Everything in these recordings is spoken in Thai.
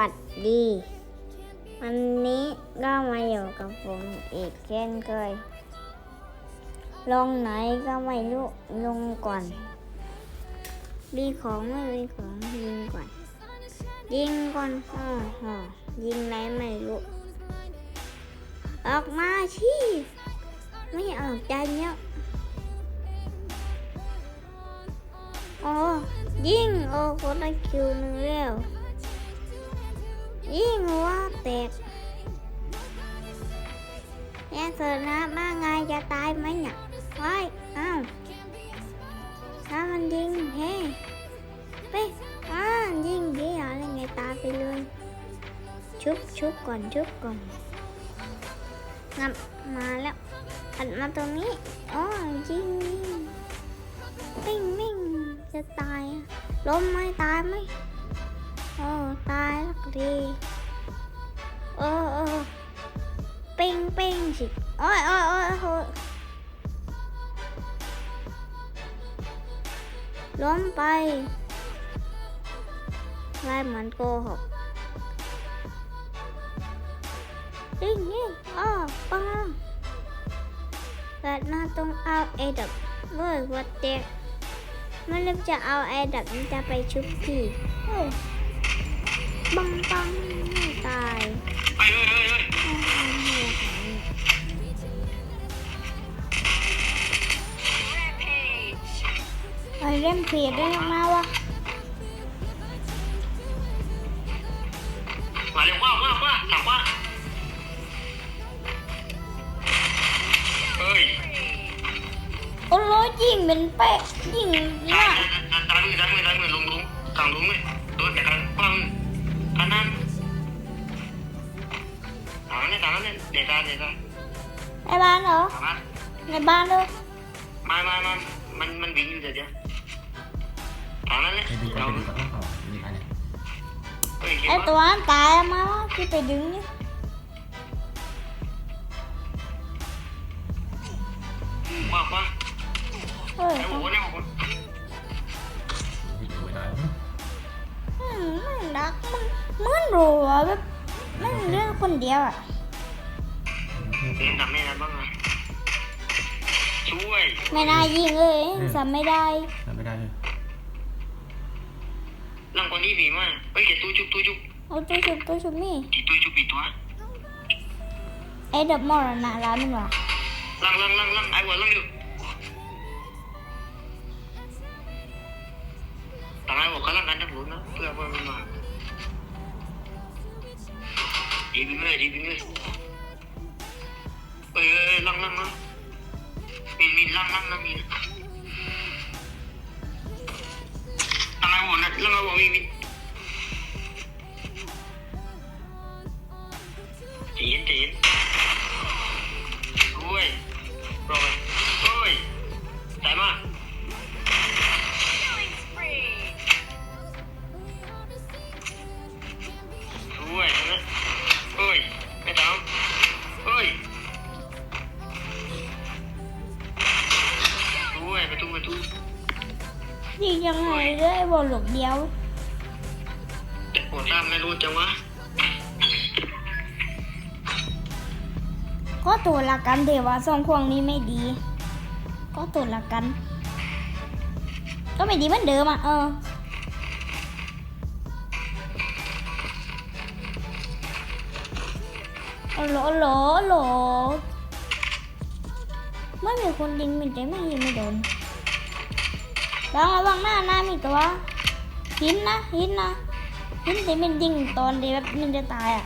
วัสดี วันนี้ก็มาอยู่กับผมอีกเช่นเคย ลงไหนก็ไม่รู้ลงก่อน มีของไม่มีของยิงก่อน ยิงก่อนอ๋อหอยิงไหนไม่รู้ ออกมาชีไม่ออกใจเนี้ยโอ้ยิงโอ้คนละคิวหนึ่งแล้ว สร็จนะมาไงจะตายไหมเนี่ยว้เอ้าถ้ามันยิงเฮ้ไปอ่ายิงดีอะไรไงตายไปเลยชุบชุบก่อนชุบก่อนงับมาแล้วหันมาตรงนี้อ๋อยิงยิงปิ้งปิ้งจะตายล้มไหมตายไหมโอ้ตายแล้วก็ดีเออเออปิ้งปิ้งสิ โอ้ยโอ้ยโอ้ยโล้มไปลายเหมือนโกหกยิงยิงอ้อปังแต่น้าต้องเอาเอดับเว้ยวัดเด็กไม่เริ่มจะเอาเอดับมันจะไปชุบพี่ ไอเล่นเพจได้มาวะมาเร็วว่าว่าว่าถามว่าเฮ้ยโอ้โหยิงเป็นเป๊ะยิงตาเนี่ยยตายมือตาย มือตายมือลงลงกลางลงเลยโดนแต่กลางปังอันนั้นถามเนี่ยถามเนี่ยเด็ดตาเด็ดตาในบ้านเหรอถามว่าในบ้านเลยมามามามันมันวิ่งอยู่เดี๋ยวเดี๋ยวถามนั่นเลยไอ้บีก็เราไอ้บีก็ต้องต่อมีอะไรเฮ้ยไอตัวนั้นตายแล้วมาวะที่ไปดึงเนี่ยว่าว่าเฮ้ยไอ้หัวเนี่ยหัวมีตัวได้อืมมันรักมันมันรัวแบบมันเรื่องคนเดียวอะเรียนทำไม่ได้บ้างอะช่วยไม่น่ายิงเลยจำไม่ได้ทำไม่ได้เลย ลังคนนี้มีมั้ยเฮ้ยแกตู้จุบตู้จุบโอ้ตัวชุบตัวชุบนี่กี่ตู้จุบกี่ตัวไอดับมรณะร้านมันวะลังลังลังลังไอ้หั วลังอยู่ต่างไอ้หัวก็ลังกันทั้งหมดนะเพื่อเพื่อมันมาดีบินเลยดีบินเลยเอ้ยเอ้ยลังลังลังมีมีลังลังลังมีต่างไอ้หัวนะลังไอ้หัวมีมีใจเย็นใจเย็นโอ้ยรอไปโอ้ยตายมาโอ้ยนะโอ้ยไม่ตามโอ้ยโอ้ยประตูประตู ยิงยังไงเลยบอลหลบเดียว แต่ปวดตามไม่รู้จังวะก็ตัวละกันเดี๋ยวว่าสองพวงนี้ไม่ดี ก็ตัวละกัน ก็ไม่ดีเหมือนเดิมอะเออโอ้โหโอ้โหโอ้โหไม่มีคนยิงมันแต่ไม่ยิงไม่โดนระวังระวังหน้าหน้ามีตัวหินนะหินนะ หินแต่มันยิงตอนเดียวแบบมันจะตายอะ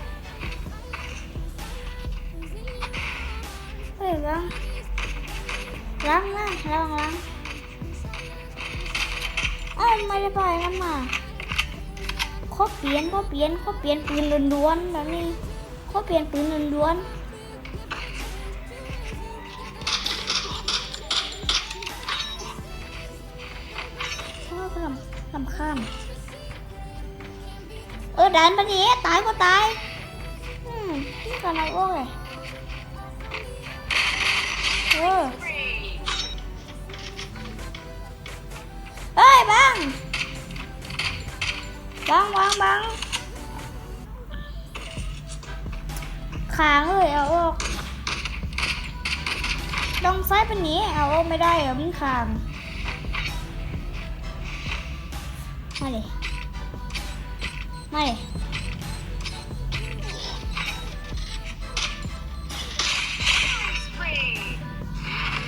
เฮ้ยล้างล้างนะล้างล้างอ้าวไม่ได้ไปกันมาเขาเปลี่ยนเขาเปลี่ยนเขาเปลี่ยนปืนล้วนๆแบบนี้เขาเปลี่ยนปืนล้วนๆ ดันไปดิตายก็ตาย อืมนี่กันเอาโอ้ยเออเฮ้ยบังบังบังบังขางเลยเอาออกลองซ้ายเป็นนี้เอาออกไม่ได้เหรอมันขางมาดิ มาดิ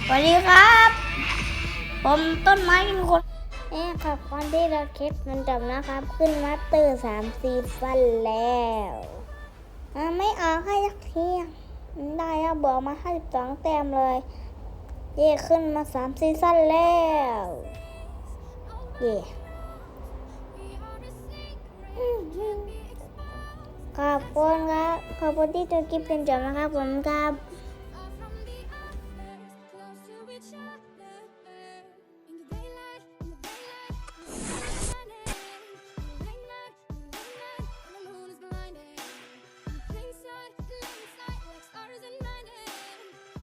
สวัสดีครับ ผมต้นไม้มีคนเอ๊ครับวันที่เราเคสมันจบนะครับ ขึ้นมาสเตอร์สามซีซั่นแล้วอไม่ออกให้สักทีได้ครับบอกมาห้าสิบสองแต้มเลย เย่ขึ้นมาสามซีซั่นแล้ว เย่ ขอบคุณครับขอบคุณที่ดูคลิปจนจบนะครับผมครับ